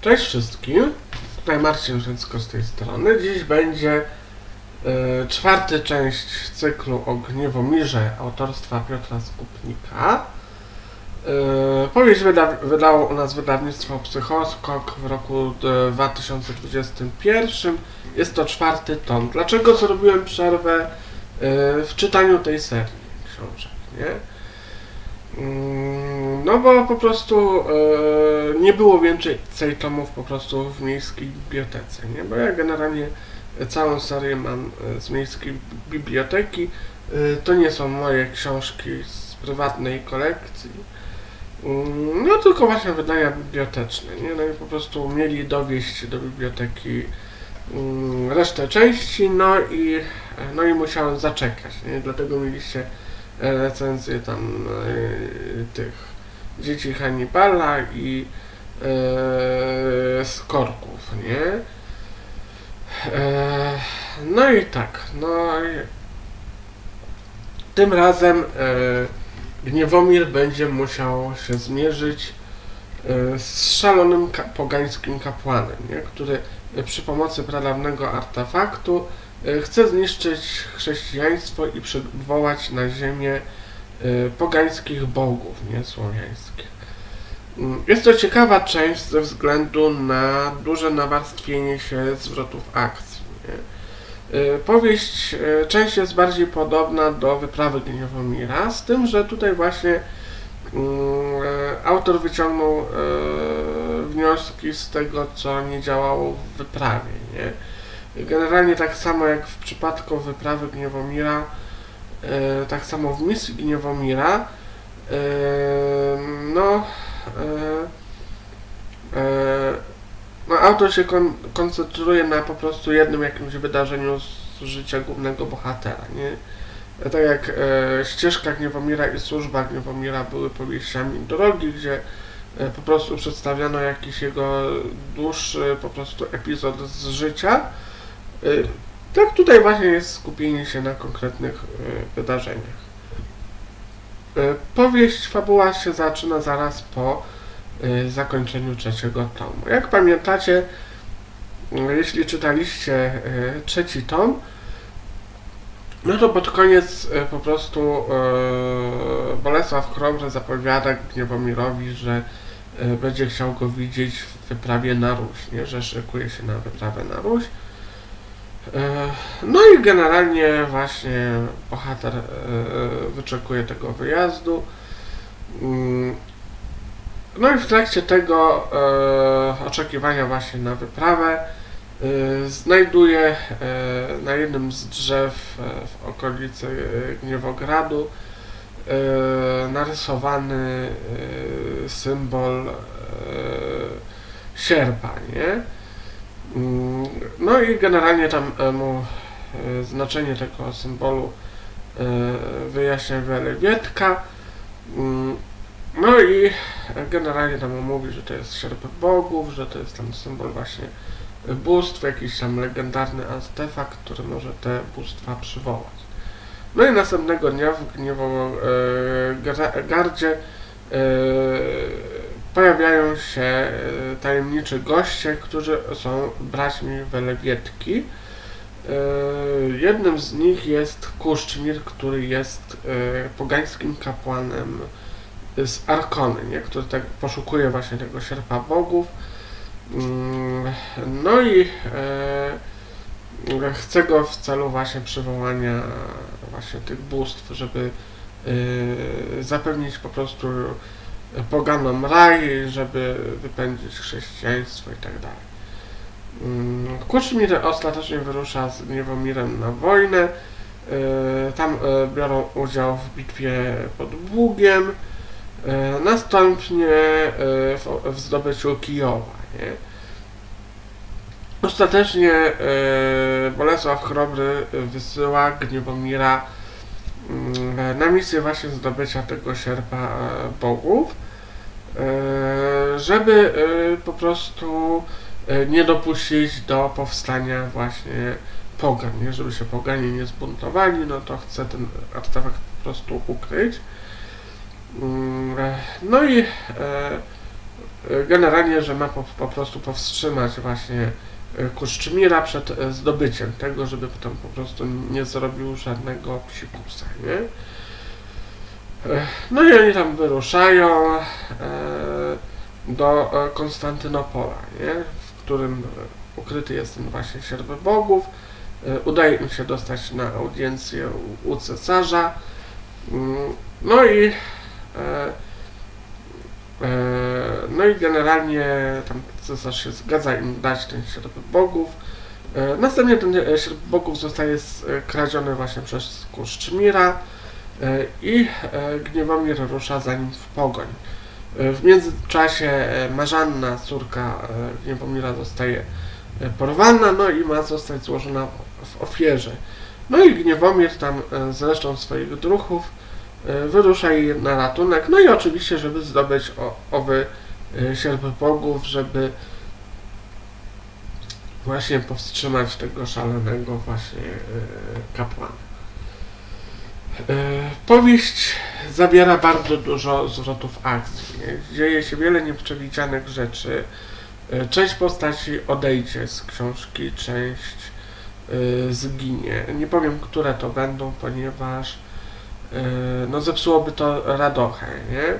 Cześć wszystkim, tutaj Marcin Rzęcko z tej strony. Dziś będzie e, czwarta część cyklu o Gniewomirze autorstwa Piotra Skupnika. E, powieść wyda, wydało u nas wydawnictwo Psychoskok w roku e, 2021. Jest to czwarty tom. Dlaczego zrobiłem przerwę e, w czytaniu tej serii książek, nie? Mm, No bo po prostu e, nie było więcej tomów po prostu w miejskiej bibliotece, nie? Bo ja generalnie całą serię mam e, z miejskiej biblioteki. E, To nie są moje książki z prywatnej kolekcji. Mm, No tylko właśnie wydania biblioteczne, nie? No i po prostu mieli dowieść do biblioteki mm, resztę części, no i, no i musiałem zaczekać, nie? Dlatego mieliście e, recenzję tam e, tych dzieci Hannibala i e, Skorków, nie? E, no i tak, no tym razem e, Gniewomir będzie musiał się zmierzyć e, z szalonym ka- pogańskim kapłanem, nie? który e, przy pomocy pradawnego artefaktu e, chce zniszczyć chrześcijaństwo i przywołać na ziemię pogańskich bogów, nie słowiańskich. Mm, Jest to ciekawa część ze względu na duże nawarstwienie się zwrotów akcji. Nie? E, Powieść, e, część jest bardziej podobna do wyprawy Gniewomira, z tym, że tutaj właśnie mm, e, autor wyciągnął e, wnioski z tego, co nie działało w wyprawie. Nie? Generalnie tak samo jak w przypadku wyprawy Gniewomira, tak samo w misji Gniewomira, e, no, e, e, no autor się kon, koncentruje na po prostu jednym jakimś wydarzeniu z życia głównego bohatera, nie? Tak jak e, ścieżka Gniewomira i służba Gniewomira były powieściami drogi, gdzie e, po prostu przedstawiano jakiś jego dłuższy po prostu epizod z życia. E, tak tutaj właśnie jest skupienie się na konkretnych e, wydarzeniach. E, powieść, fabuła się zaczyna zaraz po e, zakończeniu trzeciego tomu. Jak pamiętacie, jeśli czytaliście trzeci tom, no to pod koniec po prostu Bolesław Chrobry zapowiada Gniewomirowi, że będzie chciał go widzieć w wyprawie na Ruś, nie? że szykuje się na wyprawę na Ruś. E, No i generalnie właśnie bohater e, wyczekuje tego wyjazdu. Mm, No i w trakcie tego e, oczekiwania właśnie na wyprawę znajduje na jednym z drzew w okolicy Gniewogradu narysowany symbol sierpa, nie? No i generalnie tam e, mu e, znaczenie tego symbolu e, wyjaśnia Wielewietka. Mm, No i generalnie tam mówi, że to jest sierp bogów, że to jest tam symbol właśnie bóstw, jakiś tam legendarny artefakt, który może te bóstwa przywołać. No i następnego dnia w Gniewogardzie e, pojawiają się e, tajemniczy goście, którzy są braćmi Welewietki. E, Jednym z nich jest Kuszczmir, który jest e, pogańskim kapłanem z Arkony, nie? który tak poszukuje właśnie tego sierpa bogów. Mm, No i chce go w celu właśnie przywołania właśnie tych bóstw, żeby zapewnić po prostu poganom raj, żeby wypędzić chrześcijaństwo i tak dalej. Mm, Kuczmir ostatecznie wyrusza z Gniewomirem na wojnę. E, Tam e, biorą udział w bitwie pod Bugiem. E, Następnie w, zdobyciu Kijowa. Nie? Ostatecznie Bolesław Chrobry wysyła Gniewomira mm, na misję właśnie zdobycia tego sierpa e, bogów, e, żeby e, po prostu e, nie dopuścić do powstania właśnie pogan, nie? żeby się poganie nie zbuntowali, no to chce ten artefakt po prostu ukryć. Mm, e, No i e, e, generalnie, że ma po, po prostu powstrzymać właśnie e, Kuszczymira przed zdobyciem tego, żeby potem po prostu nie zrobił żadnego psikusa, nie? E, No i oni tam wyruszają e, do Konstantynopola, nie? w którym ukryty jest ten właśnie sierp bogów. Udaje im się dostać na audiencję u, cesarza. Mm, No i no i generalnie tam cesarz się zgadza im dać ten sierp bogów. E, Następnie ten e, sierp bogów zostaje skradziony właśnie przez Kuszczymira e, i e, Gniewomir rusza za nim w pogoń. E, W międzyczasie e, Marzanna, córka e, Gniewomira zostaje e, porwana, no i ma zostać złożona w ofierze. No i Gniewomir tam e, z resztą swoich druhów e, wyrusza jej na ratunek, no i oczywiście, żeby zdobyć o, owy e, sierp bogów, żeby właśnie powstrzymać tego szalonego właśnie e, kapłana. Powieść zawiera bardzo dużo zwrotów akcji. Dzieje się wiele nieprzewidzianych rzeczy. Część postaci odejdzie z książki, część zginie. Nie powiem, które to będą, ponieważ no zepsułoby to radochę, nie?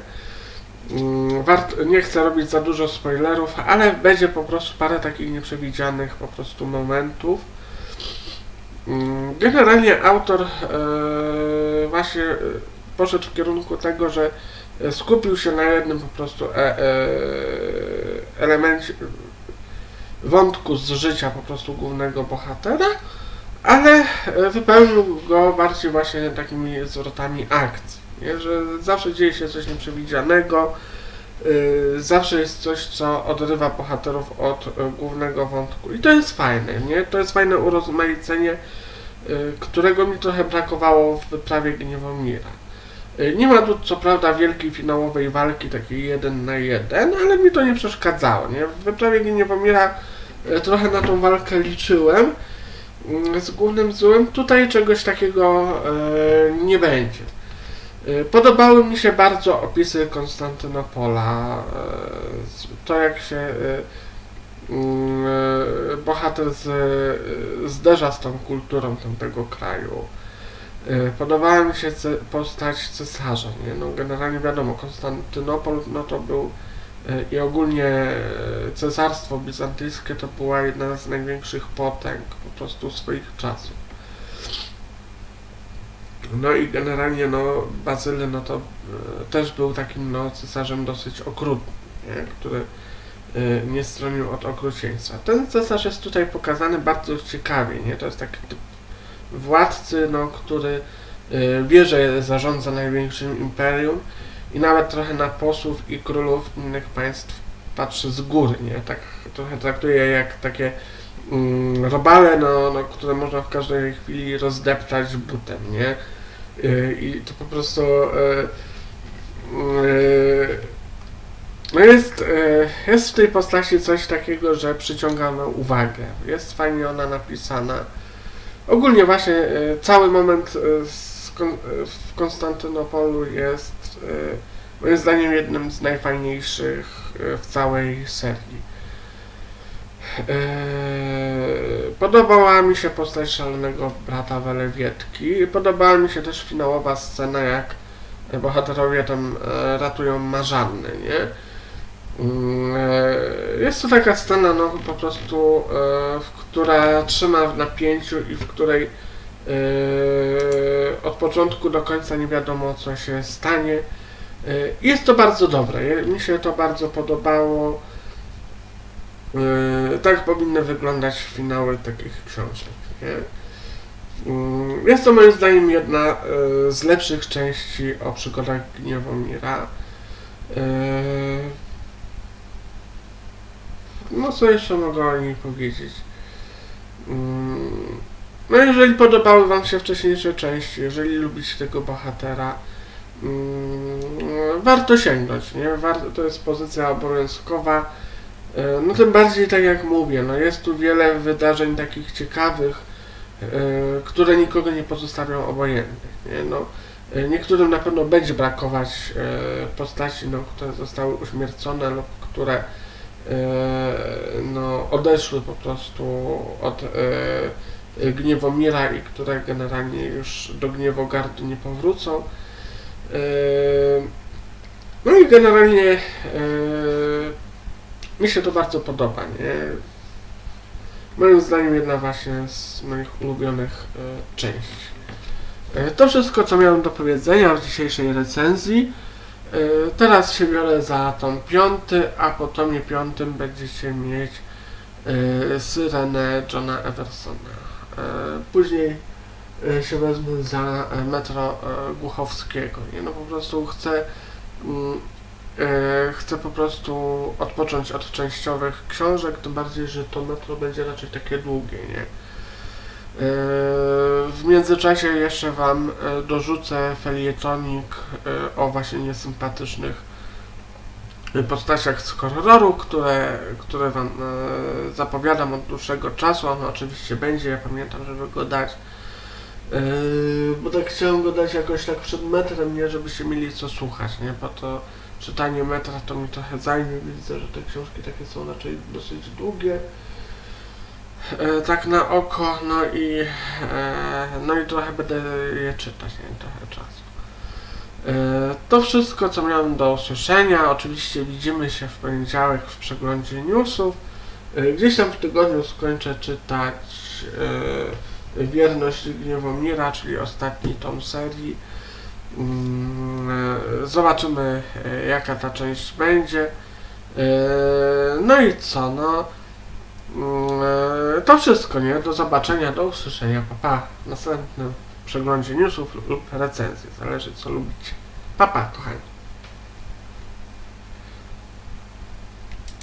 Mm, Wart, nie chcę robić za dużo spoilerów, ale będzie po prostu parę takich nieprzewidzianych po prostu momentów. Mm, Generalnie autor e, właśnie e, poszedł w kierunku tego, że skupił się na jednym po prostu e, e, elemencie wątku z życia po prostu głównego bohatera, ale e, wypełnił go bardziej właśnie takimi zwrotami akcji, nie? że zawsze dzieje się coś nieprzewidzianego, y, zawsze jest coś, co odrywa bohaterów od e, głównego wątku i to jest fajne, nie? To jest fajne urozmaicenie, y, którego mi trochę brakowało w wyprawie Gniewomira. Y, Nie ma tu co prawda wielkiej finałowej walki, takiej jeden na jeden, ale mi to nie przeszkadzało, nie? W wyprawie Gniewomira y, trochę na tą walkę liczyłem z głównym złym. Tutaj czegoś takiego y, nie będzie. Y, Podobały mi się bardzo opisy Konstantynopola, z- to jak się mm, bohater z, zderza z tą kulturą tamtego kraju. Podobała mi się postać cesarza, nie? No generalnie wiadomo, Konstantynopol no to był i ogólnie y, cesarstwo bizantyjskie to była jedna z największych potęg po prostu swoich czasów. No i generalnie no Bazyly no to y, też był takim no cesarzem dosyć okrutnym, nie? który y, nie stronił od okrucieństwa. Ten cesarz jest tutaj pokazany bardzo ciekawie, nie? To jest taki typ władcy, no, który wie, że zarządza największym imperium i nawet trochę na posłów i królów innych państw patrzy z góry, nie? Tak trochę traktuje jak takie mm, robale, no, no, które można w każdej chwili rozdeptać butem, nie? Y, I to po prostu y, y, no jest, y, jest w tej postaci coś takiego, że przyciąga uwagę. Jest fajnie ona napisana. Ogólnie właśnie y, cały moment y, w Konstantynopolu jest y, moim zdaniem jednym z najfajniejszych y, w całej serii. Eee, Podobała mi się postać szalonego brata Welewietki. Podobała mi się też finałowa scena, jak bohaterowie tam e, ratują Marzannę, nie? Jest to taka scena, no po prostu, e, która trzyma w napięciu i w której od początku do końca nie wiadomo, co się stanie. E, Jest to bardzo dobre. Mi się to bardzo podobało. Yy, tak powinny wyglądać finały takich książek. Nie? Yy, Jest to moim zdaniem jedna yy, z lepszych części o przygodach Gniewomira. Yy, No co jeszcze mogę o niej powiedzieć? Yy, No jeżeli podobały Wam się wcześniejsze części, jeżeli lubicie tego bohatera, yy, warto sięgnąć, nie? Warto, to jest pozycja obowiązkowa. E, No tym bardziej tak jak mówię, no jest tu wiele wydarzeń takich ciekawych, e, które nikogo nie pozostawią obojętnych. Nie? No, E, Niektórym na pewno będzie brakować e, postaci, no, które zostały uśmiercone lub które e, no, odeszły po prostu od e, Gniewomira i które generalnie już do Gniewogardu nie powrócą. E, No i generalnie e, mi się to bardzo podoba, nie? Moim zdaniem jedna właśnie z moich ulubionych e, części. To wszystko, co miałem do powiedzenia w dzisiejszej recenzji. Teraz się biorę za tom piąty, a po tomie piątym będziecie mieć Syrenę Johna Eversona. E, Później e, się wezmę za e, Metro Głuchowskiego. Nie? No po prostu chcę mm, chcę po prostu odpocząć od częściowych książek, tym bardziej, że to metro będzie raczej takie długie, nie? W międzyczasie jeszcze Wam dorzucę felietonik o właśnie niesympatycznych postaciach z horroru, które, które Wam e, zapowiadam od dłuższego czasu. On oczywiście będzie, ja pamiętam, żeby go dać. E, Bo tak chciałem go dać jakoś tak przed metrem, nie żebyście mieli co słuchać, nie? Po to czytanie metra to mi trochę zajmie. Widzę, że te książki takie są raczej dosyć długie. E, tak na oko, no i e, no i trochę będę je czytać, nie? Trochę czasu. E, to wszystko, co miałem do usłyszenia. Oczywiście widzimy się w poniedziałek w przeglądzie newsów. E, gdzieś tam w tygodniu skończę czytać e, Wierność Gniewomira, czyli ostatni tom serii. Mm, Zobaczymy, jaka ta część będzie. No i co, no. Mm, To wszystko, nie? Do zobaczenia, do usłyszenia. Pa, pa. Następnym przeglądzie newsów lub recenzji. Zależy, co lubicie. Pa, pa, kochani.